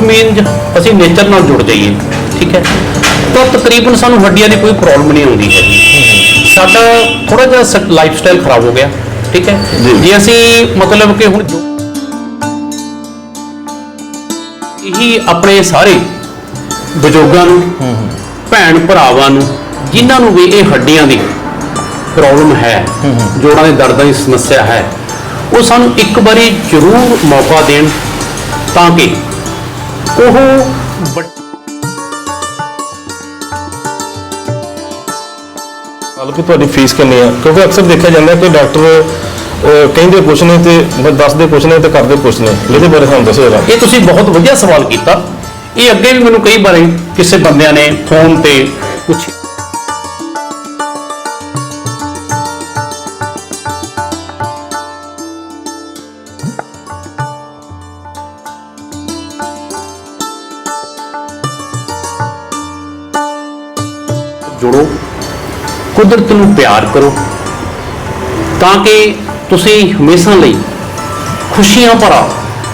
ਜੋ ਮੇਨ ਅਸੀਂ ਨੇਚਰ ਨਾਲ ਜੁੜ ਜਾਈਏ ਠੀਕ ਹੈ? ਤਾਂ ਤਕਰੀਬਨ ਸਾਨੂੰ ਹੱਡੀਆਂ ਦੀ ਕੋਈ ਪ੍ਰੋਬਲਮ ਨਹੀਂ ਆਉਂਦੀ ਹੈਗੀ। ਸਾਡਾ ਥੋੜਾ ਜਿਹਾ ਲਾਈਫ ਸਟਾਈਲ ਖਰਾਬ ਹੋ ਗਿਆ ਠੀਕ ਹੈ? ਜੀ। ਅਸੀਂ ਮਤਲਬ ਕਿ ਹੁਣ ਇਹੀ ਆਪਣੇ ਸਾਰੇ ਬਜ਼ੁਰਗਾਂ ਨੂੰ ਭੈਣ ਭਰਾਵਾਂ ਨੂੰ ਜਿਨ੍ਹਾਂ ਨੂੰ ਵੀ ਇਹ ਹੱਡੀਆਂ ਦੀ ਪ੍ਰੋਬਲਮ ਹੈ। ਜੋੜਾਂ ਦੇ ਦਰਦਾਂ ਦੀ ਸਮੱਸਿਆ ਹੈ ਉਹ ਸਾਨੂੰ ਇੱਕ ਵਾਰੀ ਜ਼ਰੂਰ ਮੌਕਾ ਦੇਣ ਤਾਂ ਕਿ ਉਹ ਵੱਡ- ਹਾਲ ਕਿ ਤੁਹਾਡੀ ਫੀਸ ਕਿੰਨੀ ਆ? ਕਿਉਂਕਿ ਅਕਸਰ ਦੇਖਿਆ ਜਾਂਦਾ ਕਿ ਡਾਕਟਰ ਅਹ, ਕਹਿੰਦੇ ਕੁਛ ਨੇ ਤੇ ਦੱਸਦੇ ਕੁਛ ਨੇ ਤੇ ਕਰਦੇ ਕੁਛ ਨੇ। ਇਹਦੇ ਬਾਰੇ ਸਾਨੂੰ ਦੱਸੋ ਜਰਾ। ਇਹ ਤੁਸੀਂ ਬਹੁਤ ਵਧੀਆ ਸਵਾਲ ਕੀਤਾ। ਇਹ ਅੱਗੇ ਵੀ ਮੈਨੂੰ ਕਈ ਵਾਰੀ ਕਿਸੇ ਬੰਦਿਆਂ ਨੇ ਫੋਨ ਤੇ ਪੁੱਛੀ ਕੁਦਰਤ ਨੂੰ ਪਿਆਰ ਕਰੋ, ਤਾਂ ਕਿ ਤੁਸੀਂ ਹਮੇਸ਼ਾ ਲਈ ਖੁਸ਼ੀਆਂ ਭਰਾ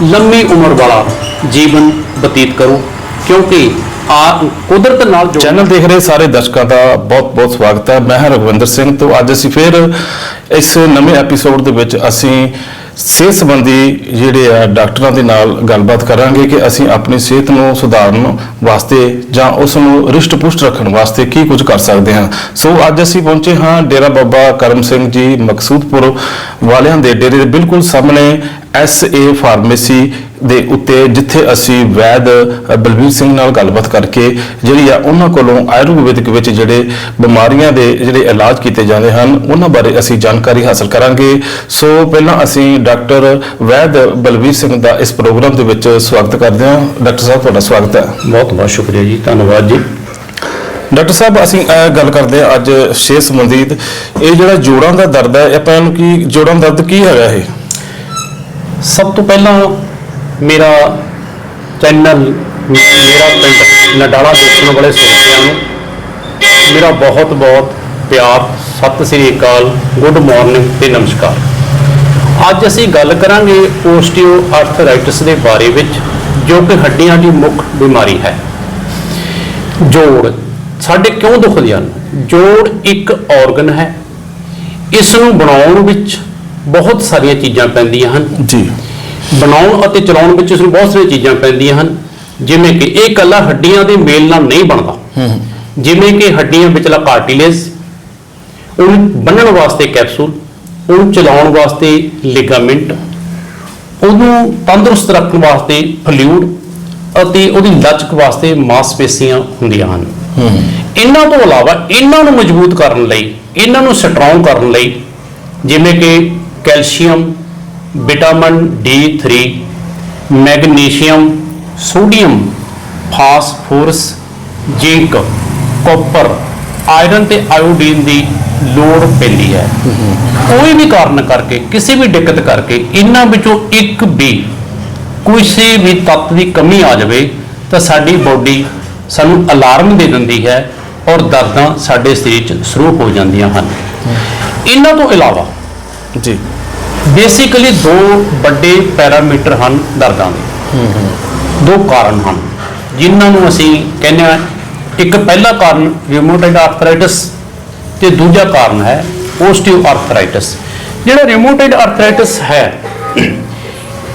ਲੰਮੀ ਉਮਰ ਵਾਲਾ ਜੀਵਨ ਬਤੀਤ ਕਰੋ, ਕਿਉਂਕਿ ਆ ਕੁਦਰਤ ਨਾਲ ਜੋ ਚੈਨਲ ਦੇਖ ਰਹੇ ਸਾਰੇ ਦਰਸ਼ਕਾਂ ਦਾ ਬਹੁਤ-ਬਹੁਤ ਸਵਾਗਤ ਹੈ। ਮੈਂ ਹਾਂ ਰਘਵਿੰਦਰ ਸਿੰਘ ਤੋਂ ਅੱਜ ਅਸੀਂ ਫਿਰ ਇਸ ਨਵੇਂ ਐਪੀਸੋਡ ਦੇ ਵਿੱਚ ਅਸੀਂ ਸਿਹਤ ਸੰਬੰਧੀ ਜਿਹੜੇ ਆ ਡਾਕਟਰਾਂ ਦੇ ਨਾਲ ਗੱਲਬਾਤ ਕਰਾਂਗੇ ਕਿ ਅਸੀਂ ਆਪਣੀ ਸਿਹਤ ਨੂੰ ਸੁਧਾਰਨ ਵਾਸਤੇ ਜਾਂ ਉਸ ਨੂੰ ਰਿਸ਼ਟ-ਪੁਸ਼ਟ ਰੱਖਣ ਵਾਸਤੇ ਕੀ ਕੁਝ ਕਰ ਸਕਦੇ ਹਾਂ। ਸੋ ਅੱਜ ਅਸੀਂ ਪਹੁੰਚੇ ਹਾਂ ਡੇਰਾ ਬਾਬਾ ਕਰਮ ਸਿੰਘ ਜੀ ਮਕਸੂਦਪੁਰ ਵਾਲਿਆਂ ਦੇ ਡੇਰੇ ਦੇ ਬਿਲਕੁਲ ਸਾਹਮਣੇ ਐਸ ਏ ਫਾਰਮੇਸੀ ਦੇ ਉੱਤੇ ਜਿੱਥੇ ਅਸੀਂ ਵੈਦ ਬਲਬੀਰ ਸਿੰਘ ਨਾਲ ਗੱਲਬਾਤ ਕਰਕੇ ਜਿਹੜੀ ਆ ਉਹਨਾਂ ਕੋਲੋਂ ਆਯੁਰਵੈਦਿਕ ਵਿੱਚ ਜਿਹੜੇ ਬਿਮਾਰੀਆਂ ਦੇ ਜਿਹੜੇ ਇਲਾਜ ਕੀਤੇ ਜਾਂਦੇ ਹਨ ਉਹਨਾਂ ਬਾਰੇ ਅਸੀਂ ਜਾਣਕਾਰੀ ਹਾਸਲ ਕਰਾਂਗੇ। ਸੋ ਪਹਿਲਾਂ ਅਸੀਂ ਡਾਕਟਰ ਵੈਦ ਬਲਬੀਰ ਸਿੰਘ ਦਾ ਇਸ ਪ੍ਰੋਗਰਾਮ ਦੇ ਵਿੱਚ ਸਵਾਗਤ ਕਰਦੇ ਹਾਂ। ਡਾਕਟਰ ਸਾਹਿਬ ਤੁਹਾਡਾ ਸਵਾਗਤ ਹੈ। ਬਹੁਤ ਬਹੁਤ ਸ਼ੁਕਰੀਆ ਜੀ ਧੰਨਵਾਦ ਜੀ। ਡਾਕਟਰ ਸਾਹਿਬ ਅਸੀਂ ਗੱਲ ਕਰਦੇ ਹਾਂ ਅੱਜ ਸਿਹਤ ਸੰਬੰਧੀ। ਇਹ ਜਿਹੜਾ ਜੋੜਾਂ ਦਾ ਦਰਦ ਹੈ ਆਪਾਂ ਇਹਨੂੰ ਕੀ ਜੋੜਾਂ ਦਾ ਦਰਦ ਕੀ ਹੈਗਾ ਇਹ? ਸਭ ਤੋਂ ਪਹਿਲਾਂ ਮੇਰਾ ਚੈਨਲ, ਮੇਰਾ ਪਿੰਡ ਨਡਾਲਾ ਦੇਖਣ ਵਾਲੇ ਸਰੋਤਿਆਂ ਨੂੰ ਮੇਰਾ ਬਹੁਤ ਬਹੁਤ ਪਿਆਰ, ਸਤਿ ਸ੍ਰੀ ਅਕਾਲ, ਗੁੱਡ ਮਾਰਨਿੰਗ ਤੇ ਨਮਸਕਾਰ। ਅੱਜ ਅਸੀਂ ਗੱਲ ਕਰਾਂਗੇ ਓਸਟੀਓ ਆਰਥਰਾਈਟਿਸ ਦੇ ਬਾਰੇ ਵਿੱਚ, ਜੋ ਕਿ ਹੱਡੀਆਂ ਦੀ ਮੁੱਖ ਬਿਮਾਰੀ ਹੈ। ਜੋੜ, ਸਾਡੇ ਕਿਉਂ ਦੁਖਦੇ ਹਨ? ਜੋੜ ਇੱਕ ਆਰਗਨ ਹੈ। ਇਸ ਨੂੰ ਬਣਾਉਣ ਵਿੱਚ ਬਹੁਤ ਸਾਰੀਆਂ ਚੀਜ਼ਾਂ ਪੈਂਦੀਆਂ ਹਨ। ਜੀ। ਬਣਾਉਣ ਅਤੇ ਚਲਾਉਣ ਵਿੱਚ ਇਸ ਨੂੰ ਬਹੁਤ ਸਾਰੀਆਂ ਚੀਜ਼ਾਂ ਪੈਂਦੀਆਂ ਹਨ। ਜਿਵੇਂ ਕਿ ਇਹ ਇਕੱਲਾ ਹੱਡੀਆਂ ਦੇ ਮੇਲ ਨਾਲ ਨਹੀਂ ਬਣਦਾ। ਜਿਵੇਂ ਕਿ ਹੱਡੀਆਂ ਵਿਚਲਾ ਕਾਰਟਿਲੇਜ ਉਹਨੂੰ ਬੰਨਣ ਵਾਸਤੇ ਕੈਪਸੂਲ ਉਹਨੂੰ ਚਲਾਉਣ ਵਾਸਤੇ ਲਿਗਾਮੈਂਟ ਉਹਨੂੰ ਤੰਦਰੁਸਤ ਰੱਖਣ ਵਾਸਤੇ ਫਲੂਇਡ ਅਤੇ ਉਹਦੀ ਲਚਕ ਵਾਸਤੇ ਮਾਸਪੇਸ਼ੀਆਂ ਹੁੰਦੀਆਂ ਹਨ। ਇਹਨਾਂ ਤੋਂ ਇਲਾਵਾ ਇਹਨਾਂ ਨੂੰ ਮਜ਼ਬੂਤ ਕਰਨ ਲਈ ਇਹਨਾਂ ਨੂੰ ਸਟਰੋਂਗ ਕਰਨ ਲਈ ਜਿਵੇਂ ਕਿ calcium, vitamin D3 magnesium, sodium, phosphorus, zinc, copper, iron ਤੇ ਆਇਓਡੀਨ ਦੀ ਲੋੜ ਪੈਂਦੀ ਹੈ। ਕੋਈ ਵੀ ਕਾਰਨ ਕਰਕੇ, ਕਿਸੇ ਵੀ ਦਿੱਕਤ ਕਰਕੇ, ਇਹਨਾਂ ਵਿੱਚੋਂ ਇੱਕ ਵੀ ਕਿਸੇ ਵੀ ਤੱਤ ਦੀ ਕਮੀ ਆ ਜਾਵੇ, ਤਾਂ ਸਾਡੀ ਬਾਡੀ ਸਾਨੂੰ ਅਲਾਰਮ ਦੇ ਦਿੰਦੀ ਹੈ ਔਰ ਦਰਦਾਂ ਸਾਡੇ ਸਰੀਰ 'ਚ ਸ਼ੁਰੂ ਹੋ ਜਾਂਦੀਆਂ ਹਨ। ਇਹਨਾਂ ਤੋਂ ਇਲਾਵਾ ਜੀ। ਬੇਸਿਕਲੀ ਦੋ ਵੱਡੇ ਪੈਰਾਮੀਟਰ ਹਨ ਦਰਦਾਂ ਦੇ। ਦੋ ਕਾਰਨ ਹਨ। ਜਿਨ੍ਹਾਂ ਨੂੰ ਅਸੀਂ ਕਹਿੰਦੇ ਹਾਂ ਇੱਕ ਪਹਿਲਾ ਕਾਰਨ ਰਿਮੋਟਾਇਡ ਆਰਥਰਾਈਟਿਸ ਤੇ ਦੂਜਾ ਕਾਰਨ ਹੈ ਓਸਟੀਓ ਆਰਥਰਾਈਟਿਸ ਜਿਹੜਾ ਰਿਮੋਟਾਇਡ ਆਰਥਰਾਈਟਿਸ ਹੈ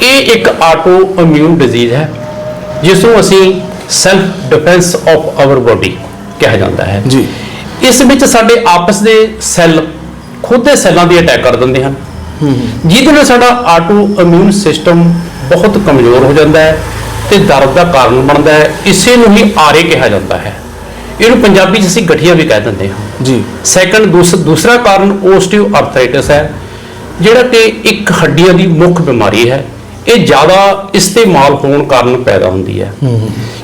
ਇਹ ਇੱਕ ਆਟੋ ਇਮਿਊਨ ਡਿਜ਼ੀਜ਼ ਹੈ ਜਿਸ ਨੂੰ ਅਸੀਂ self defence of our body ਕਿਹਾ ਜਾਂਦਾ ਹੈ। ਜੀ। ਇਸ ਵਿੱਚ ਸਾਡੇ ਆਪਸ ਦੇ ਸੈੱਲ ਖੁਦ ਦੇ ਸੈੱਲਾਂ ਦੀ ਅਟੈਕ ਕਰ ਦਿੰਦੇ ਹਨ। ਜਿਹਦੇ ਨਾਲ ਸਾਡਾ ਆਟੋ ਇਮਿਊਨ ਸਿਸਟਮ ਬਹੁਤ ਕਮਜ਼ੋਰ ਹੋ ਜਾਂਦਾ ਹੈ ਤੇ ਦਰਦ ਦਾ ਕਾਰਨ ਬਣਦਾ ਹੈ ਇਸੇ ਨੂੰ ਹੀ ਆਰੇ ਕਿਹਾ ਜਾਂਦਾ ਹੈ। ਇਹਨੂੰ ਪੰਜਾਬੀ 'ਚ ਅਸੀਂ ਗਠੀਆ ਵੀ ਕਹਿ ਦਿੰਦੇ ਹਾਂ। ਜੀ। ਸੈਕੰਡ ਦੂਸਰਾ ਕਾਰਨ ਓਸਟੀਓ ਆਰਥਰਾਈਟਿਸ ਹੈ ਜਿਹੜਾ ਕਿ ਇੱਕ ਹੱਡੀਆਂ ਦੀ ਮੁੱਖ ਬਿਮਾਰੀ ਹੈ। ਇਹ ਜ਼ਿਆਦਾ ਇਸਤੇਮਾਲ ਹੋਣ ਕਾਰਨ ਪੈਦਾ ਹੁੰਦੀ ਹੈ।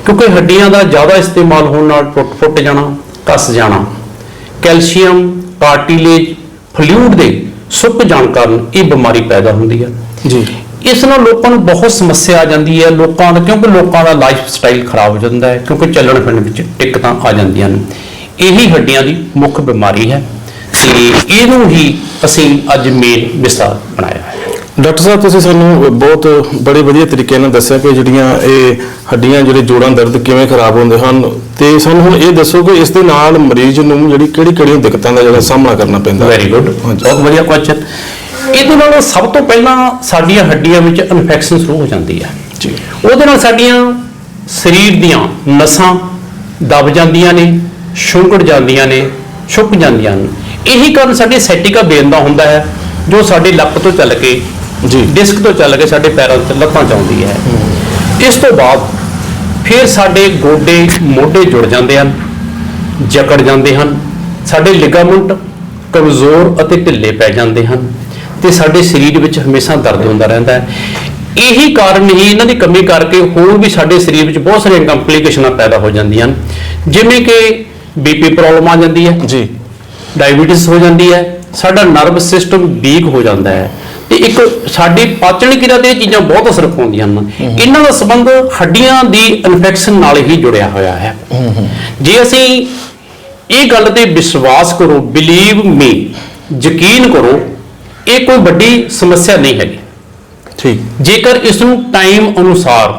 ਕਿਉਂਕਿ ਹੱਡੀਆਂ ਦਾ ਜ਼ਿਆਦਾ ਇਸਤੇਮਾਲ ਹੋਣ ਨਾਲ ਟੁੱਟ ਫੁੱਟ ਜਾਣਾ ਕੱਸ ਜਾਣਾ ਕੈਲਸ਼ੀਅਮ ਕਾਰਟਿਲੇਜ ਫਲੂਇਡ ਦੇ ਸੁੱਕ ਜਾਣ ਕਾਰਨ ਇਹ ਬਿਮਾਰੀ ਪੈਦਾ ਹੁੰਦੀ ਹੈ। ਜੀ। ਇਸ ਨਾਲ ਲੋਕਾਂ ਨੂੰ ਬਹੁਤ ਸਮੱਸਿਆ ਆ ਜਾਂਦੀ ਹੈ। ਲੋਕਾਂ ਦਾ ਕਿਉਂਕਿ ਲੋਕਾਂ ਦਾ ਲਾਈਫ ਸਟਾਈਲ ਖਰਾਬ ਹੋ ਜਾਂਦਾ ਹੈ ਕਿਉਂਕਿ ਚੱਲਣ ਫਿਰਨ ਵਿੱਚ ਦਿੱਕਤਾਂ ਆ ਜਾਂਦੀਆਂ ਨੇ। ਇਹੀ ਹੱਡੀਆਂ ਦੀ ਮੁੱਖ ਬਿਮਾਰੀ ਹੈ ਤੇ ਇਹਨੂੰ ਹੀ ਅਸੀਂ ਅੱਜ ਮੇਨ ਵਿਸਥਾਰ ਬਣਾਇਆ। ਡਾਕਟਰ ਸਾਹਿਬ ਤੁਸੀਂ ਸਾਨੂੰ ਬਹੁਤ ਬੜੇ ਵਧੀਆ ਤਰੀਕੇ ਨਾਲ ਦੱਸਿਆ ਕਿ ਜਿਹੜੀਆਂ ਇਹ ਹੱਡੀਆਂ ਜਿਹੜੇ ਜੋੜਾਂ ਦਰਦ ਕਿਵੇਂ ਖਰਾਬ ਹੁੰਦੇ ਹਨ ਤੇ ਸਾਨੂੰ ਹੁਣ ਇਹ ਦੱਸੋ ਕਿ ਇਸ ਦੇ ਨਾਲ ਮਰੀਜ਼ ਨੂੰ ਜਿਹੜੀ ਕਿਹੜੀ ਕਿਹੜੀਆਂ ਦਿੱਕਤਾਂ ਦਾ ਜਿਹੜਾ ਸਾਹਮਣਾ ਕਰਨਾ ਪੈਂਦਾ? Very good. ਬਹੁਤ ਵਧੀਆ ਕੁਐਸਚਨ ਇਹਦੇ ਨਾਲ ਸਭ ਤੋਂ ਪਹਿਲਾਂ ਸਾਡੀਆਂ ਹੱਡੀਆਂ ਵਿੱਚ ਇਨਫੈਕਸ਼ਨ ਸ਼ੁਰੂ ਹੋ ਜਾਂਦੀ ਹੈ। ਜੀ। ਉਹਦੇ ਨਾਲ ਸਾਡੀਆਂ ਸਰੀਰ ਦੀਆਂ ਨਸਾਂ ਦਬ ਜਾਂਦੀਆਂ ਨੇ ਸ਼ੁੰਗੜ ਜਾਂਦੀਆਂ ਨੇ ਛੁੱਪ ਜਾਂਦੀਆਂ ਨੇ। ਇਹੀ ਕਾਰਨ ਸਾਡੇ ਸੈਟਿਕਾ ਵੇਨ ਦਾ ਹੁੰਦਾ ਹੈ ਜੋ ਸਾਡੇ ਲੱਕ ਤੋਂ ਚੱਲ ਕੇ ਜੀ। ਡਿਸਕ ਤੋਂ ਚੱਲ ਕੇ ਸਾਡੇ ਪੈਰਾਂ ਤੇ ਲੱਤਾਂ 'ਚ ਆਉਂਦੀ ਹੈ। ਇਸ ਤੋਂ ਬਾਅਦ ਫਿਰ ਸਾਡੇ ਗੋਡੇ ਮੋਢੇ ਜੁੜ ਜਾਂਦੇ ਹਨ ਜਕੜ ਜਾਂਦੇ ਹਨ ਸਾਡੇ ਲਿਗਾਮੈਂਟ ਕਮਜ਼ੋਰ ਅਤੇ ਢਿੱਲੇ ਪੈ ਜਾਂਦੇ ਹਨ ਤੇ ਸਾਡੇ ਸਰੀਰ ਵਿੱਚ ਹਮੇਸ਼ਾ ਦਰਦ ਹੁੰਦਾ ਰਹਿੰਦਾ ਹੈ। ਇਹੀ ਕਾਰਨ ਹੀ ਇਹਨਾਂ ਦੀ ਕਮੀ ਕਰਕੇ ਹੋਰ ਵੀ ਸਾਡੇ ਸਰੀਰ ਵਿੱਚ ਬਹੁਤ ਸਾਰੀਆਂ ਕੰਪਲਿਕੇਸ਼ਨਾਂ ਪੈਦਾ ਹੋ ਜਾਂਦੀਆਂ ਹਨ। ਜਿਵੇਂ ਕਿ ਬੀਪੀ ਪ੍ਰੋਬਲਮ ਆ ਜਾਂਦੀ ਹੈ। ਜੀ। ਡਾਇਬੀਟਿਸ ਹੋ ਜਾਂਦੀ ਹੈ। ਸਾਡਾ ਨਰਵ ਸਿਸਟਮ ਵੀਕ ਹੋ ਜਾਂਦਾ ਹੈ। ਤੇ ਇੱਕ ਸਾਡੀ ਪਾਚਨ ਕਿਰਿਆ ਤੇ ਇਹ ਚੀਜ਼ਾਂ ਬਹੁਤ ਅਸਰ ਪਾਉਂਦੀਆਂ ਹਨ। ਇਹਨਾਂ ਦਾ ਸੰਬੰਧ ਹੱਡੀਆਂ ਦੀ ਇਨਫੈਕਸ਼ਨ ਨਾਲ ਹੀ ਜੁੜਿਆ ਹੋਇਆ ਹੈ। ਜੇ ਅਸੀਂ ਇਹ ਗੱਲ ਤੇ ਵਿਸ਼ਵਾਸ ਕਰੋ ਬਿਲੀਵ ਮੀ ਯਕੀਨ ਕਰੋ ਇਹ ਕੋਈ ਵੱਡੀ ਸਮੱਸਿਆ ਨਹੀਂ ਹੈਗੀ। ਠੀਕ। ਜੇਕਰ ਇਸ ਨੂੰ ਟਾਈਮ ਅਨੁਸਾਰ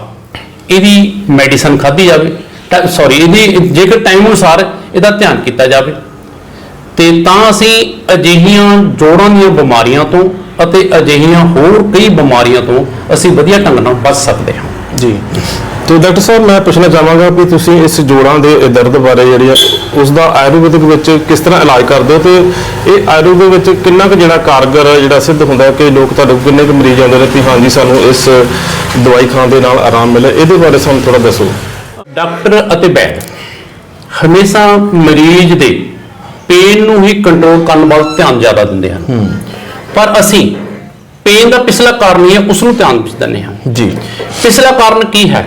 ਇਹਦੀ ਮੈਡੀਸਨ ਖਾਧੀ ਜਾਵੇ ਸੌਰੀ ਇਹਦੀ ਜੇਕਰ ਟਾਈਮ ਅਨੁਸਾਰ ਇਹਦਾ ਧਿਆਨ ਕੀਤਾ ਜਾਵੇ ਤੇ ਤਾਂ ਅਸੀਂ ਅਜਿਹੀਆਂ ਜੋੜਾਂ ਦੀਆਂ ਬਿਮਾਰੀਆਂ ਤੋਂ ਅਤੇ ਅਜਿਹੀਆਂ ਹੋਰ ਕਈ ਬਿਮਾਰੀਆਂ ਤੋਂ ਅਸੀਂ ਵਧੀਆ ਢੰਗ ਨਾਲ ਬਚ ਸਕਦੇ ਹਾਂ। ਜੀ। ਤੇ ਡਾਕਟਰ ਸਾਹਿਬ ਮੈਂ ਪੁੱਛਣਾ ਚਾਹਾਂਗਾ ਕਿ ਤੁਸੀਂ ਇਸ ਜੋੜਾਂ ਦੇ ਦਰਦ ਬਾਰੇ ਜਿਹੜੀ ਉਸ ਦਾ ਆਯੁਰਵੈਦਿਕ ਵਿੱਚ ਕਿਸ ਤਰ੍ਹਾਂ ਇਲਾਜ ਕਰਦੇ ਹੋ ਤੇ ਇਹ ਆਯੁਰਵੈਦ ਵਿੱਚ ਕਿੰਨਾ ਕੁ ਜਿਹੜਾ ਕਾਰਗਰ ਜਿਹੜਾ ਸਿੱਧ ਹੁੰਦਾ ਹੈ ਕਿ ਲੋਕ ਤੁਹਾਡੇ ਕੋਲ ਕਿੰਨੇ ਕੁ ਮਰੀਜ਼ ਆਉਂਦੇ ਨੇ ਕਿ ਹਾਂਜੀ ਸਾਨੂੰ ਇਸ ਦਵਾਈ ਖਾਣ ਦੇ ਨਾਲ ਆਰਾਮ ਮਿਲੇ ਇਹਦੇ ਬਾਰੇ ਸਾਨੂੰ ਥੋੜਾ ਦੱਸੋ। ਡਾਕਟਰ ਅਤੇ ਵੈਦ ਹਮੇਸ਼ਾ ਮਰੀਜ਼ ਦੇ ਪੇਨ ਨੂੰ ਹੀ ਕੰਟਰੋਲ ਕਰਨ ਵੱਲ ਧਿਆਨ ਜ਼ਿਆਦਾ ਦਿੰਦੇ ਹਨ। ਪਰ ਅਸੀਂ ਪੇਨ ਦਾ ਪਿਛਲਾ ਕਾਰਨ ਹੀ ਹੈ ਉਸ ਨੂੰ ਧਿਆਨ ਵਿੱਚ ਦਿੰਦੇ ਹਾਂ। ਜੀ। ਪਿਛਲਾ ਕਾਰਨ ਕੀ ਹੈ?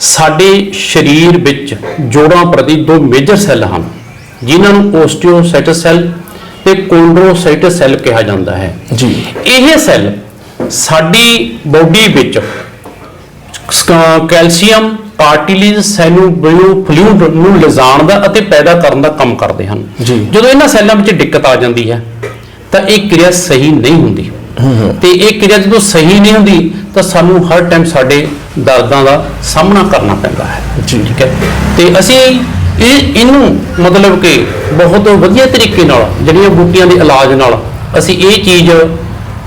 ਸਾਡੇ ਸਰੀਰ ਵਿੱਚ ਜੋੜਾਂ ਪ੍ਰਤੀ ਦੋ ਮੇਜਰ ਸੈੱਲ ਹਨ ਜਿਨ੍ਹਾਂ ਨੂੰ ਓਸਟੀਓਸਾਈਟਸ ਸੈੱਲ ਤੇ ਕੋਂਡਰੋਸਾਈਟਸ ਸੈੱਲ ਕਿਹਾ ਜਾਂਦਾ ਹੈ। ਜੀ। ਇਹ ਸੈੱਲ ਸਾਡੀ ਬਾਡੀ ਵਿੱਚ ਕੈਲਸ਼ੀਅਮ ਕਾਰਟਿਲੇਜ ਸੈਲੂਬਿਲੋ ਫਲੂਇਡ ਨੂੰ ਲਿਜਾਣ ਦਾ ਅਤੇ ਪੈਦਾ ਕਰਨ ਦਾ ਕੰਮ ਕਰਦੇ ਹਨ। ਜੀ। ਜਦੋਂ ਇਹਨਾਂ ਸੈੱਲਾਂ ਵਿੱਚ ਦਿੱਕਤ ਆ ਜਾਂਦੀ ਹੈ ਤਾਂ ਇਹ ਕਿਰਿਆ ਸਹੀ ਨਹੀਂ ਹੁੰਦੀ। ਤੇ ਇਹ ਕਿਰਿਆ ਜਦੋਂ ਸਹੀ ਨਹੀਂ ਹੁੰਦੀ ਤਾਂ ਸਾਨੂੰ ਹਰ ਟਾਈਮ ਸਾਡੇ ਦਰਦਾਂ ਦਾ ਸਾਹਮਣਾ ਕਰਨਾ ਪੈਂਦਾ ਹੈ। ਜੀ। ਠੀਕ ਹੈ? ਤੇ ਅਸੀਂ ਇਹ ਇਹਨੂੰ ਮਤਲਬ ਕਿ ਬਹੁਤ ਵਧੀਆ ਤਰੀਕੇ ਨਾਲ ਜਿਹੜੀਆਂ ਬੂਟੀਆਂ ਦੇ ਇਲਾਜ ਨਾਲ ਅਸੀਂ ਇਹ ਚੀਜ਼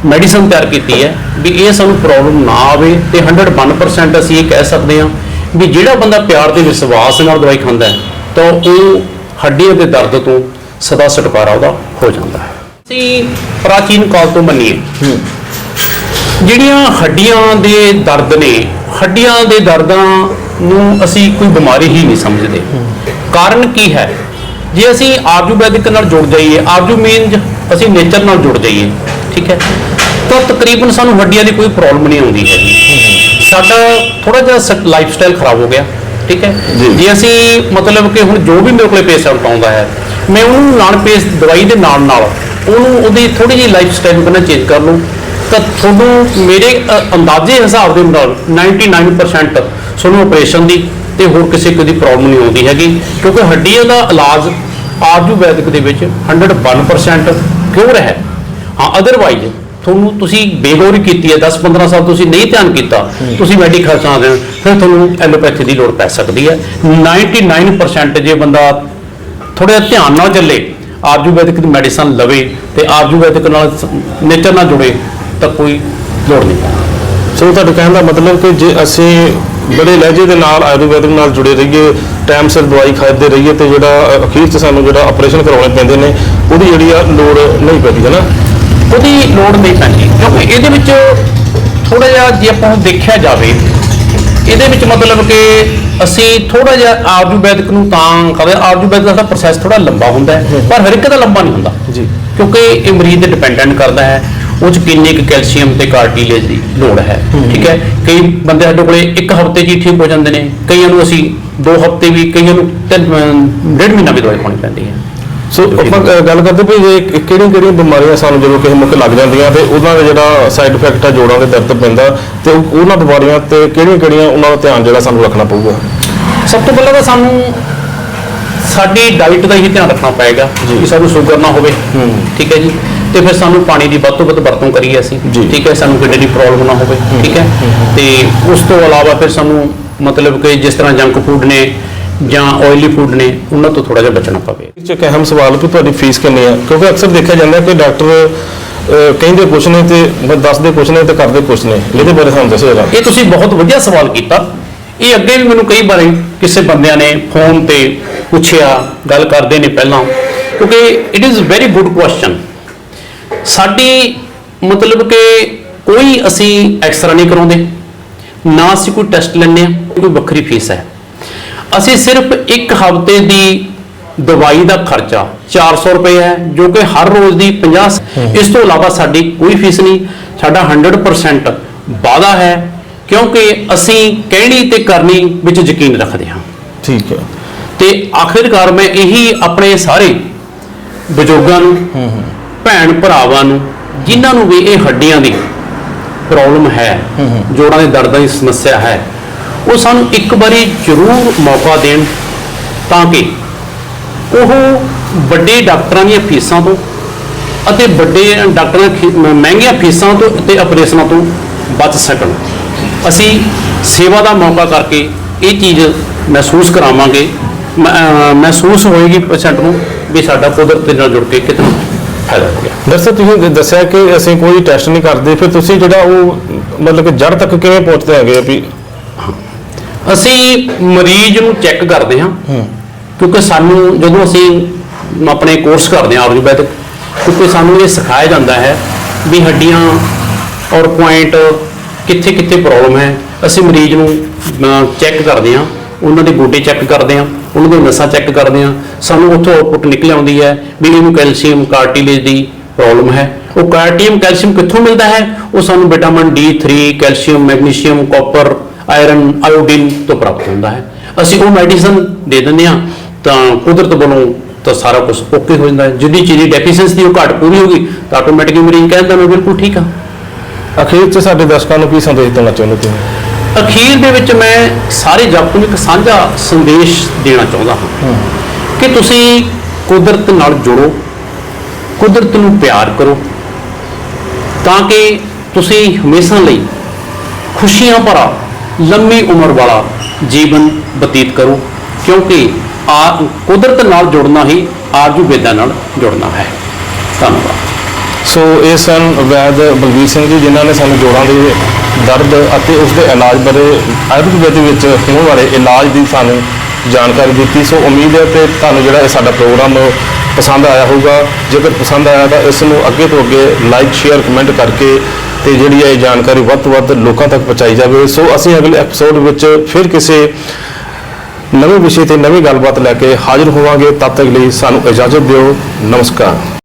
ਮੈਡੀਸਨ ਤਿਆਰ ਕੀਤੀ ਹੈ ਵੀ ਇਹ ਸਾਨੂੰ ਪ੍ਰੋਬਲਮ ਨਾ ਆਵੇ ਤੇ 101% ਅਸੀਂ ਇਹ ਕਹਿ ਸਕਦੇ ਹਾਂ ਵੀ ਜਿਹੜਾ ਬੰਦਾ ਪਿਆਰ ਤੇ ਵਿਸ਼ਵਾਸ ਨਾਲ ਦਵਾਈ ਖਾਂਦਾ ਹੈ ਤਾਂ ਉਹ ਹੱਡੀਆਂ ਦੇ ਦਰਦ ਤੋਂ ਸਦਾ ਛੁਟਕਾਰਾ ਉਹਦਾ ਹੋ ਜਾਂਦਾ ਹੈ। ਅਸੀਂ ਪ੍ਰਾਚੀਨ ਕਾਲ ਤੋਂ ਮੰਨੀਏ ਜਿਹੜੀਆਂ ਹੱਡੀਆਂ ਦੇ ਦਰਦ ਨੇ ਹੱਡੀਆਂ ਦੇ ਦਰਦਾਂ ਨੂੰ ਅਸੀਂ ਕੋਈ ਬਿਮਾਰੀ ਹੀ ਨਹੀਂ ਸਮਝਦੇ। ਕਾਰਨ ਕੀ ਹੈ? ਜੇ ਅਸੀਂ ਆਯੁਰਵੈਦਿਕ ਨਾਲ ਜੁੜ ਜਾਈਏ ਆਯੁ ਮੀਨਸ ਅਸੀਂ ਨੇਚਰ ਨਾਲ ਜੁੜ ਜਾਈਏ ਠੀਕ ਹੈ ਤਾਂ ਤਕਰੀਬਨ ਸਾਨੂੰ ਹੱਡੀਆਂ ਦੀ ਕੋਈ ਪ੍ਰੋਬਲਮ ਨਹੀਂ ਆਉਂਦੀ ਹੈਗੀ। ਸਾਡਾ ਥੋੜਾ ਜਿਹਾ ਲਾਈਫ ਸਟਾਈਲ ਖਰਾਬ ਹੋ ਗਿਆ ਠੀਕ ਹੈ। ਜੀ। ਜੇ ਅਸੀਂ ਮਤਲਬ ਕਿ ਹੁਣ ਜੋ ਵੀ ਮੇਰੇ ਕੋਲੇ ਪੇਸ਼ੈਂਟ ਆਉਂਦਾ ਹੈ ਮੈਂ ਉਹਨੂੰ ਨਾਲ ਪੇਸ਼ ਦਵਾਈ ਦੇ ਨਾਲ ਨਾਲ ਉਹਨੂੰ ਉਹਦੀ ਥੋੜੀ ਜਿਹੀ ਲਾਈਫ ਸਟਾਈਲ ਨੂੰ ਪਹਿਲਾਂ ਚੇਂਜ ਕਰ ਲੂੰ ਤਾਂ ਤੁਹਾਨੂੰ ਮੇਰੇ ਅੰਦਾਜ਼ੇ ਹਿਸਾਬ ਦੇ ਨਾਲ 99% ਤੁਹਾਨੂੰ ਆਪਰੇਸ਼ਨ ਦੀ ਤੇ ਹੋਰ ਕਿਸੇ ਕੋਈ ਪ੍ਰੋਬਲਮ ਨਹੀਂ ਆਉਂਦੀ ਹੈਗੀ। ਕਿਉਂਕਿ ਹੱਡੀਆਂ ਦਾ ਇਲਾਜ ਆਯੁਰਵੈਦਿਕ ਦੇ ਵਿੱਚ 101% ਕਿਉਰ ਹੈ। ਹਾਂ ਅਦਰਵਾਈਜ਼ ਤੁਹਾਨੂੰ ਤੁਸੀਂ ਬੇਗੌਰੀ ਕੀਤੀ ਹੈ 10-15 ਸਾਲ ਤੁਸੀਂ ਨਹੀਂ ਧਿਆਨ ਕੀਤਾ ਤੁਸੀਂ ਮੈਡੀਕਲ ਚ ਆ ਗਏ ਫਿਰ ਤੁਹਾਨੂੰ ਐਲੋਪੈਥੀ ਦੀ ਲੋੜ ਪੈ ਸਕਦੀ ਹੈ। 99% ਜੇ ਬੰਦਾ ਥੋੜਾ ਧਿਆਨ ਨਾਲ ਚੱਲੇ ਆਯੁਰਵੈਦਿਕ ਦੀ ਮੈਡੀਸਨ ਲਵੇ ਤੇ ਆਯੁਰਵੈਦਿਕ ਨਾਲ ਨੇਚਰ ਨਾਲ ਜੁੜੇ ਤਾਂ ਕੋਈ ਲੋੜ ਨਹੀਂ ਸੋ ਤੁਹਾਡੇ ਕਹਿਣ ਦਾ ਮਤਲਬ ਕਿ ਜੇ ਅਸੀਂ ਬੜੇ ਲਹਿਜੇ ਦੇ ਨਾਲ ਆਯੁਰਵੈਦਿਕ ਨਾਲ ਜੁੜੇ ਰਹੀਏ ਟਾਈਮ ਸਿਰ ਦਵਾਈ ਖਾਦੇ ਰਹੀਏ ਤੇ ਜਿਹੜਾ ਅਖੀਰ 'ਚ ਸਾਨੂੰ ਜਿਹੜਾ ਆਪਰੇਸ਼ਨ ਕਰਵਾਉਣੇ ਪੈਂਦੇ ਨੇ ਉਹਦੀ ਜਿਹੜੀ ਆ ਲੋੜ ਨਹੀਂ ਪੈਂਦੀ ਹੈ ਨਾ? ਉਹਦੀ ਲੋੜ ਨਹੀਂ ਪੈਂਦੀ ਕਿਉਂਕਿ ਇਹਦੇ ਵਿੱਚ ਥੋੜਾ ਜਿਹਾ ਜੇ ਆਪਾਂ ਦੇਖਿਆ ਜਾਵੇ ਇਹਦੇ ਵਿੱਚ ਮਤਲਬ ਕਿ ਅਸੀਂ ਥੋੜਾ ਜਿਹਾ ਆਯੁਰਵੈਦਿਕ ਨੂੰ ਤਾਂ ਕਰਦੇ ਆਯੁਰਵੈਦਿਕ ਦਾ ਪ੍ਰੋਸੈਸ ਥੋੜਾ ਲੰਬਾ ਹੁੰਦਾ ਹੈ ਪਰ ਹਰ ਇੱਕ ਦਾ ਲੰਬਾ ਨਹੀਂ ਹੁੰਦਾ। ਜੀ। ਕਿਉਂਕਿ ਇਹ ਮਰੀਜ਼ ਤੇ ਡਿਪੈਂਡੈਂਟ ਕਰਦਾ ਹੈ ਉਹ ਚ ਕਿੰਨੇ ਕੁ ਕੈਲਸ਼ੀਅਮ ਤੇ ਕਾਰਟਿਲੇਜ ਦੀ ਲੋੜ ਹੈ ਠੀਕ ਹੈ? ਕਈ ਬੰਦੇ ਸਾਡੇ ਕੋਲੇ ਇੱਕ ਹਫ਼ਤੇ 'ਚ ਹੀ ਠੀਕ ਹੋ ਜਾਂਦੇ ਨੇ ਕਈਆਂ ਨੂੰ ਅਸੀਂ ਦੋ ਹਫ਼ਤੇ ਵੀ ਕਈਆਂ ਨੂੰ ਤਿੰਨ ਡੇਢ ਮਹੀਨਾ ਵੀ ਦਵਾਈ ਖਾਣੀ ਪੈਂਦੀ ਹੈ। ਸੋ ਆਪਾਂ ਗੱਲ ਕਰਦੇ ਵੀ ਜੇ ਕਿਹੜੀਆਂ ਕਿਹੜੀਆਂ ਬਿਮਾਰੀਆਂ ਸਾਨੂੰ ਜਦੋਂ ਕਿਸੇ ਮੁੱਖ ਲੱਗ ਜਾਂਦੀਆਂ ਤੇ ਉਹਨਾਂ ਦਾ ਜਿਹੜਾ ਸਾਈਡ ਇਫੈਕਟ ਆ ਜੋੜਾਂ ਦੇ ਦਰਦ ਪੈਂਦਾ ਤੇ ਉਹ- ਉਹਨਾਂ ਬਿਮਾਰੀਆਂ ਤੇ ਕਿਹੜੀਆਂ ਕਿਹੜੀਆਂ ਉਹਨਾਂ ਦਾ ਧਿਆਨ ਜਿਹੜਾ ਸਾਨੂੰ ਰੱਖਣਾ ਪਊਗਾ? ਸਭ ਤੋਂ ਪਹਿਲਾਂ ਤਾਂ ਸਾਨੂੰ ਸਾਡੀ ਡਾਈਟ ਦਾ ਹੀ ਧਿਆਨ ਰੱਖਣਾ ਪਏਗਾ ਕਿ ਸਾਨੂੰ ਸ਼ੂਗਰ ਨਾ ਹੋਵੇ। ਠੀਕ ਹੈ ਜੀ? ਤੇ ਫਿਰ ਸਾਨੂੰ ਪਾਣੀ ਦੀ ਵੱਧ ਤੋਂ ਵੱਧ ਵਰਤੋਂ ਕਰੀਏ ਅਸੀਂ। ਠੀਕ ਹੈ? ਸਾਨੂੰ ਕਿਡਨੀ ਪ੍ਰੋਬਲਮ ਨਾ ਹੋਵੇ। ਠੀਕ ਹੈ? ਤੇ ਉਸ ਤੋਂ ਇਲਾਵਾ ਫਿਰ ਸਾਨੂੰ ਮਤਲਬ ਕਿ ਜਿਸ ਤਰ੍ਹਾਂ ਜੰਕ ਫੂਡ ਨੇ ਜਾਂ ਆਇਲੀ ਫੂਡ ਨੇ ਉਹਨਾਂ ਤੋਂ ਥੋੜਾ ਜਿਹਾ ਬਚਣਾ ਪਵੇ। ਇਹ 'ਚ ਇੱਕ ਅਹਿਮ ਸਵਾਲ ਵੀ ਤੁਹਾਡੀ ਫੀਸ ਕਿੰਨੀ ਹੈ? ਕਿਉਂਕਿ ਅਕਸਰ ਦੇਖਿਆ ਜਾਂਦਾ ਕਿ ਡਾਕਟਰ ਅਹ, ਕਹਿੰਦੇ ਕੁਛ ਨੇ ਤੇ ਦੱਸਦੇ ਕੁਛ ਨੇ ਤੇ ਕਰਦੇ ਕੁਛ ਨੇ। ਇਹਦੇ ਬਾਰੇ ਸਾਨੂੰ ਦੱਸੋ ਜਰਾ। ਇਹ ਤੁਸੀਂ ਬਹੁਤ ਵਧੀਆ ਸਵਾਲ ਕੀਤਾ। ਇਹ ਅੱਗੇ ਵੀ ਮੈਨੂੰ ਕਈ ਵਾਰੀ ਕਿਸੇ ਬੰਦਿਆਂ ਨੇ ਫੋਨ ਤੇ ਪੁੱਛਿਆ ਗੱਲ ਕਰਦੇ ਨੇ ਪਹਿਲਾਂ। ਕਿਉਂਕਿ it is very good question ਸਾਡੀ ਮਤਲਬ ਕਿ ਕੋਈ ਅਸੀਂ ਐਕਸਰਾ ਨਹੀਂ ਕਰਾਉਂਦੇ। ਨਾ ਅਸੀਂ ਕੋਈ ਟੈਸਟ ਲੈਂਦੇ ਆ ਕੋਈ ਵੱਖਰੀ ਫੀਸ ਹੈ। ਅਸੀਂ ਸਿਰਫ ਇੱਕ ਹਫ਼ਤੇ ਦੀ ਦਵਾਈ ਦਾ ਖਰਚਾ 400 ਰੁਪਏ ਹੈ ਜੋ ਕਿ ਹਰ ਰੋਜ਼ ਦੀ 50 ਇਸ ਤੋਂ ਇਲਾਵਾ ਸਾਡੀ ਕੋਈ ਫੀਸ ਨਹੀਂ ਸਾਡਾ 100% ਵਾਅਦਾ ਹੈ ਕਿਉਂਕਿ ਅਸੀਂ ਕਹਿਣੀ ਤੇ ਕਰਨੀ ਵਿੱਚ ਯਕੀਨ ਰੱਖਦੇ ਹਾਂ। ਠੀਕ ਹੈ। ਤੇ ਆਖਿਰਕਾਰ ਮੈਂ ਇਹੀ ਆਪਣੇ ਸਾਰੇ ਬਜ਼ੁਰਗਾਂ ਨੂੰ ਭੈਣ ਭਰਾਵਾਂ ਨੂੰ ਜਿਨ੍ਹਾਂ ਨੂੰ ਵੀ ਇਹ ਹੱਡੀਆਂ ਦੀ ਪ੍ਰੋਬਲਮ ਹੈ। ਜੋੜਾਂ ਦੇ ਦਰਦਾਂ ਦੀ ਸਮੱਸਿਆ ਹੈ ਉਹ ਸਾਨੂੰ ਇੱਕ ਵਾਰੀ ਜ਼ਰੂਰ ਮੌਕਾ ਦੇਣ ਤਾਂ ਕਿ ਉਹ ਵੱਡੇ ਡਾਕਟਰਾਂ ਦੀਆਂ ਫੀਸਾਂ ਤੋਂ ਅਤੇ ਵੱਡੇ ਡਾਕਟਰਾਂ ਮਹਿੰਗੀਆਂ ਫੀਸਾਂ ਤੋਂ ਅਤੇ ਆਪਰੇਸ਼ਨਾਂ ਤੋਂ ਬਚ ਸਕਣ। ਅਸੀਂ ਸੇਵਾ ਦਾ ਮੌਕਾ ਕਰਕੇ ਇਹ ਚੀਜ਼ ਮਹਿਸੂਸ ਕਰਾਵਾਂਗੇ। ਮਹਿਸੂਸ ਹੋਏਗੀ ਪੇਸ਼ੈਂਟ ਨੂੰ ਵੀ ਸਾਡਾ ਕੁਦਰਤ ਦੇ ਨਾਲ ਜੁੜ ਕੇ ਕਿਤਨਾ ਫਾਇਦਾ ਹੋ ਗਿਆ। ਦਰਸਕ ਤੁਸੀਂ ਦੱਸਿਆ ਕਿ ਅਸੀਂ ਕੋਈ ਟੈਸਟ ਨਹੀਂ ਕਰਦੇ ਫਿਰ ਤੁਸੀਂ ਜਿਹੜਾ ਉਹ ਮਤਲਬ ਕਿ ਜੜ ਤੱਕ ਕਿਵੇਂ ਪਹੁੰਚਦੇ ਹੈਗੇ ਵੀ? ਅਸੀਂ ਮਰੀਜ਼ ਨੂੰ ਚੈੱਕ ਕਰਦੇ ਹਾਂ। ਕਿਉਂਕਿ ਸਾਨੂੰ ਜਦੋਂ ਅਸੀਂ ਆਪਣੇ ਕੋਰਸ ਕਰਦੇ ਹਾਂ ਆਯੁਰਵੈਦਿਕ ਕਿਉਂਕਿ ਸਾਨੂੰ ਇਹ ਸਿਖਾਇਆ ਜਾਂਦਾ ਹੈ ਵੀ ਹੱਡੀਆਂ ਔਰ ਪੁਆਇੰਟ ਕਿੱਥੇ ਕਿੱਥੇ ਪ੍ਰੋਬਲਮ ਹੈ। ਅਸੀਂ ਮਰੀਜ਼ ਨੂੰ ਚੈੱਕ ਕਰਦੇ ਹਾਂ ਉਹਨਾਂ ਦੇ ਗੋਡੇ ਚੈੱਕ ਕਰਦੇ ਹਾਂ ਉਹਨਾਂ ਦੇ ਨਸਾਂ ਚੈੱਕ ਕਰਦੇ ਹਾਂ। ਸਾਨੂੰ ਉੱਥੋਂ ਆਉਟਪੁੱਟ ਨਿਕਲ ਆਉਂਦੀ ਹੈ ਵੀ ਇਹਨੂੰ ਕੈਲਸ਼ੀਅਮ ਕਾਰਟਿਲੇਜ ਦੀ ਪ੍ਰੋਬਲਮ ਹੈ। ਉਹ ਕਾਰਟੀਅਮ ਕੈਲਸ਼ੀਅਮ ਕਿੱਥੋਂ ਮਿਲਦਾ ਹੈ? ਉਹ ਸਾਨੂੰ vitamin D3 calcium magnesium copper iron iodine ਤੋਂ ਪ੍ਰਾਪਤ ਹੁੰਦਾ ਹੈ। ਅਸੀਂ ਉਹ ਮੈਡੀਸਨ ਦੇ ਦਿੰਦੇ ਹਾਂ ਤਾਂ ਕੁਦਰਤ ਵੱਲੋਂ ਤਾਂ ਸਾਰਾ ਕੁਝ ਓਕੇ ਹੋ ਜਾਂਦਾ ਹੈ। ਜਿਹੜੀ ਚੀਜ਼ ਦੀ ਡੈਫੀਸ਼ੀਐਂਸੀ ਦੀ ਉਹ ਘੱਟ ਪੂਰੀ ਹੋ ਗਈ ਤਾਂ ਆਟੋਮੈਟਿਕਲੀ ਮਰੀਜ਼ ਕਹਿੰਦਾ ਮੈਂ ਬਿਲਕੁਲ ਠੀਕ ਹਾਂ। ਅਖੀਰ 'ਚ ਸਾਡੇ ਦਰਸ਼ਕਾਂ ਨੂੰ ਕੀ ਸੰਦੇਸ਼ ਦੇਣਾ ਚਾਹੁੰਦੇ ਤੁਸੀਂ ਅਖੀਰ ਦੇ ਵਿੱਚ ਮੈਂ ਸਾਰੇ ਜਗਤ ਨੂੰ ਇੱਕ ਸਾਂਝਾ ਸੰਦੇਸ਼ ਦੇਣਾ ਚਾਹੁੰਦਾ ਹਾਂ। ਕਿ ਤੁਸੀਂ ਕੁਦਰਤ ਨਾਲ ਜੁੜੋ ਕੁਦਰਤ ਨੂੰ ਪਿਆਰ ਕਰੋ ਤਾਂ ਕਿ ਤੁਸੀਂ ਹਮੇਸ਼ਾ ਲਈ ਖੁਸ਼ੀਆਂ ਭਰਾ ਲੰਮੀ ਉਮਰ ਵਾਲਾ ਜੀਵਨ ਬਤੀਤ ਕਰੋ, ਕਿਉਂਕਿ ਆ ਕੁਦਰਤ ਨਾਲ ਜੁੜਨਾ ਹੀ ਆਰਜੂ ਨਾਲ ਜੁੜਨਾ ਹੈ। ਧੰਨਵਾਦ। ਸੋ ਇਹ ਸਨ ਵੈਦ ਬਲਵੀਰ ਸਿੰਘ ਜੀ, ਜਿਨ੍ਹਾਂ ਨੇ ਸਾਨੂੰ ਜੋੜਾਂ ਦੇ ਦਰਦ ਅਤੇ ਉਸ ਦੇ ਇਲਾਜ ਬਾਰੇ ਆਯੁਰਵੇਦ ਵਿੱਚ ਹੋਣ ਵਾਲੇ ਇਲਾਜ ਦੀ ਸਾਨੂੰ ਜਾਣਕਾਰੀ ਦਿੱਤੀ। ਸੋ ਉਮੀਦ ਹੈ ਕਿ ਤੁਹਾਨੂੰ ਜਿਹੜਾ ਇਹ ਸਾਡਾ ਪ੍ਰੋਗਰਾਮ ਪਸੰਦ ਆਇਆ ਹੋਊਗਾ। ਜੇਕਰ ਪਸੰਦ ਆਇਆ ਤਾਂ ਇਸ ਨੂੰ ਅੱਗੇ ਤੋਂ ਅੱਗੇ ਲਾਈਕ ਸ਼ੇਅਰ ਕਮੈਂਟ ਕਰਕੇ ਤੇ ਜਿਹੜੀ ਇਹ ਜਾਣਕਾਰੀ ਵੱਧ ਤੋਂ ਵੱਧ ਲੋਕਾਂ ਤੱਕ ਪਹੁੰਚਾਈ ਜਾਵੇ। ਸੋ ਅਸੀਂ ਅਗਲੇ ਐਪੀਸੋਡ ਵਿੱਚ ਫਿਰ ਕਿਸੇ ਨਵੇਂ ਵਿਸ਼ੇ ਤੇ ਨਵੀਂ ਗੱਲਬਾਤ ਲੈ ਕੇ ਹਾਜ਼ਰ ਹੋਵਾਂਗੇ। ਤਦ ਤੱਕ ਲਈ ਸਾਨੂੰ ਇਜਾਜ਼ਤ ਦਿਓ। ਨਮਸਕਾਰ।